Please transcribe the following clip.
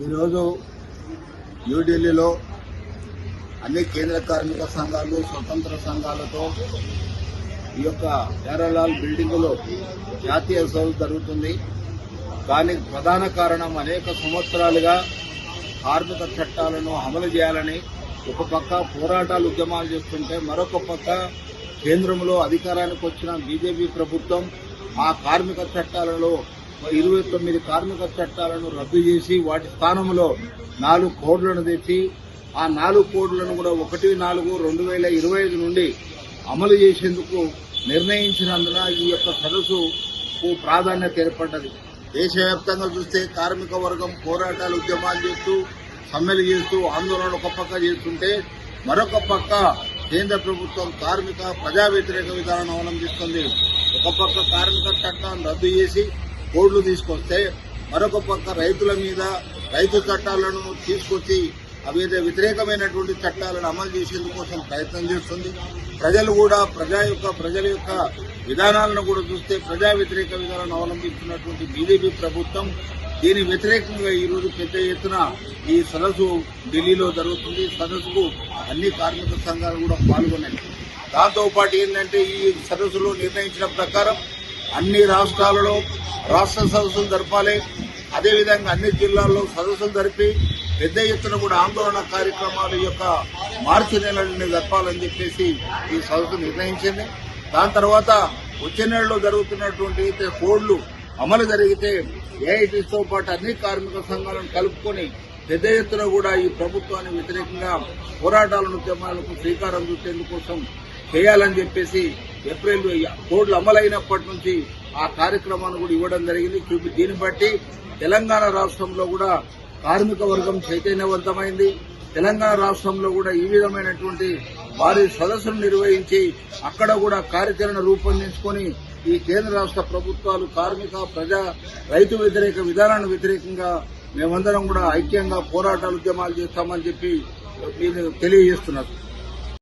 ఈరోజు న్యూఢిల్లీలో అన్ని కేంద్ర కార్మిక సంఘాలు స్వతంత్ర సంఘాలతో ఈ యొక్క ప్యారలాల్ బిల్డింగులో జాతీయ సభలు జరుగుతుంది. దానికి ప్రధాన కారణం అనేక సంవత్సరాలుగా కార్మిక చట్టాలను అమలు చేయాలని ఒక పక్క పోరాటాలు ఉద్యమాలు చేస్తుంటే మరొక పక్క కేంద్రంలో అధికారానికి వచ్చిన బీజేపీ ప్రభుత్వం ఆ కార్మిక చట్టాలలో ఇరవై తొమ్మిది కార్మిక చట్టాలను రద్దు చేసి వాటి స్థానంలో నాలుగు కోడ్లను తెచ్చి ఆ నాలుగు కోడ్లను కూడా ఒకటి నాలుగు రెండు వేల ఇరవై ఐదు నుండి అమలు చేసేందుకు నిర్ణయించినందున ఈ యొక్క సదస్సు ప్రాధాన్యత ఏర్పడ్డది. దేశవ్యాప్తంగా చూస్తే కార్మిక వర్గం పోరాటాలు ఉద్యమాలు చేస్తూ సమ్మెలు చేస్తూ ఆందోళన ఒక పక్క చేస్తుంటే మరొక పక్క కేంద్ర ప్రభుత్వం కార్మిక ప్రజా వ్యతిరేక విధానం అవలంబిస్తుంది. ఒక పక్క కార్మిక చట్టాన్ని రద్దు చేసి కోడ్లు తీసుకొస్తే మరొక పక్క రైతుల మీద రైతు చట్టాలను తీసుకొచ్చి అవి వ్యతిరేకమైనటువంటి చట్టాలను అమలు చేసేందుకోసం ప్రయత్నం చేస్తుంది. ప్రజలు కూడా ప్రజా యొక్క ప్రజల యొక్క విధానాలను కూడా చూస్తే ప్రజా వ్యతిరేక విధానాలను అవలంబిస్తున్నటువంటి బీజేపీ ప్రభుత్వం దీని వ్యతిరేకంగా ఈ రోజు పెద్ద ఎత్తున ఈ సదస్సు ఢిల్లీలో జరుగుతుంది. సదస్సుకు అన్ని కార్మిక సంఘాలు కూడా పాల్గొన్నాయి. దాంతోపాటు ఏంటంటే ఈ సదస్సులో నిర్ణయించిన ప్రకారం అన్ని రాష్ట్రాలలో రాష్ట్ర సదస్సులు జరపాలి. అదేవిధంగా అన్ని జిల్లాల్లో సదస్సులు జరిపి పెద్ద ఎత్తున కూడా ఆందోళన కార్యక్రమాల యొక్క మార్చి నెలని జరపాలని చెప్పేసి ఈ సదస్సు నిర్ణయించింది. దాని తర్వాత వచ్చే నెలలో జరుగుతున్నటువంటి అయితే కోడ్లు అమలు జరిగితే ఏఐటీతో పాటు అన్ని కార్మిక సంఘాలను కలుపుకొని పెద్ద ఎత్తున కూడా ఈ ప్రభుత్వానికి వ్యతిరేకంగా పోరాటాలను ఉద్యమాలకు శ్రీకారం చుట్టేందుకోసం చేయాలని చెప్పేసి ఏప్రిల్ కోడ్లు అమలైనప్పటి నుంచి ఆ కార్యక్రమాన్ని కూడా ఇవ్వడం జరిగింది. చూపి దీన్ని బట్టి తెలంగాణ రాష్ట్రంలో కూడా కార్మిక వర్గం చైతన్యవంతమైంది. తెలంగాణ రాష్ట్రంలో కూడా ఈ విధమైనటువంటి భారీ సదస్సును నిర్వహించి అక్కడ కూడా కార్యాచరణ రూపొందించుకొని ఈ కేంద్ర రాష్ట్ర ప్రభుత్వాలు కార్మిక ప్రజా రైతు వ్యతిరేక విధానాన్ని వ్యతిరేకంగా మేమందరం కూడా ఐక్యంగా పోరాటాలు ఉద్యమాలు చేస్తామని చెప్పి మీరు తెలియజేస్తున్నారు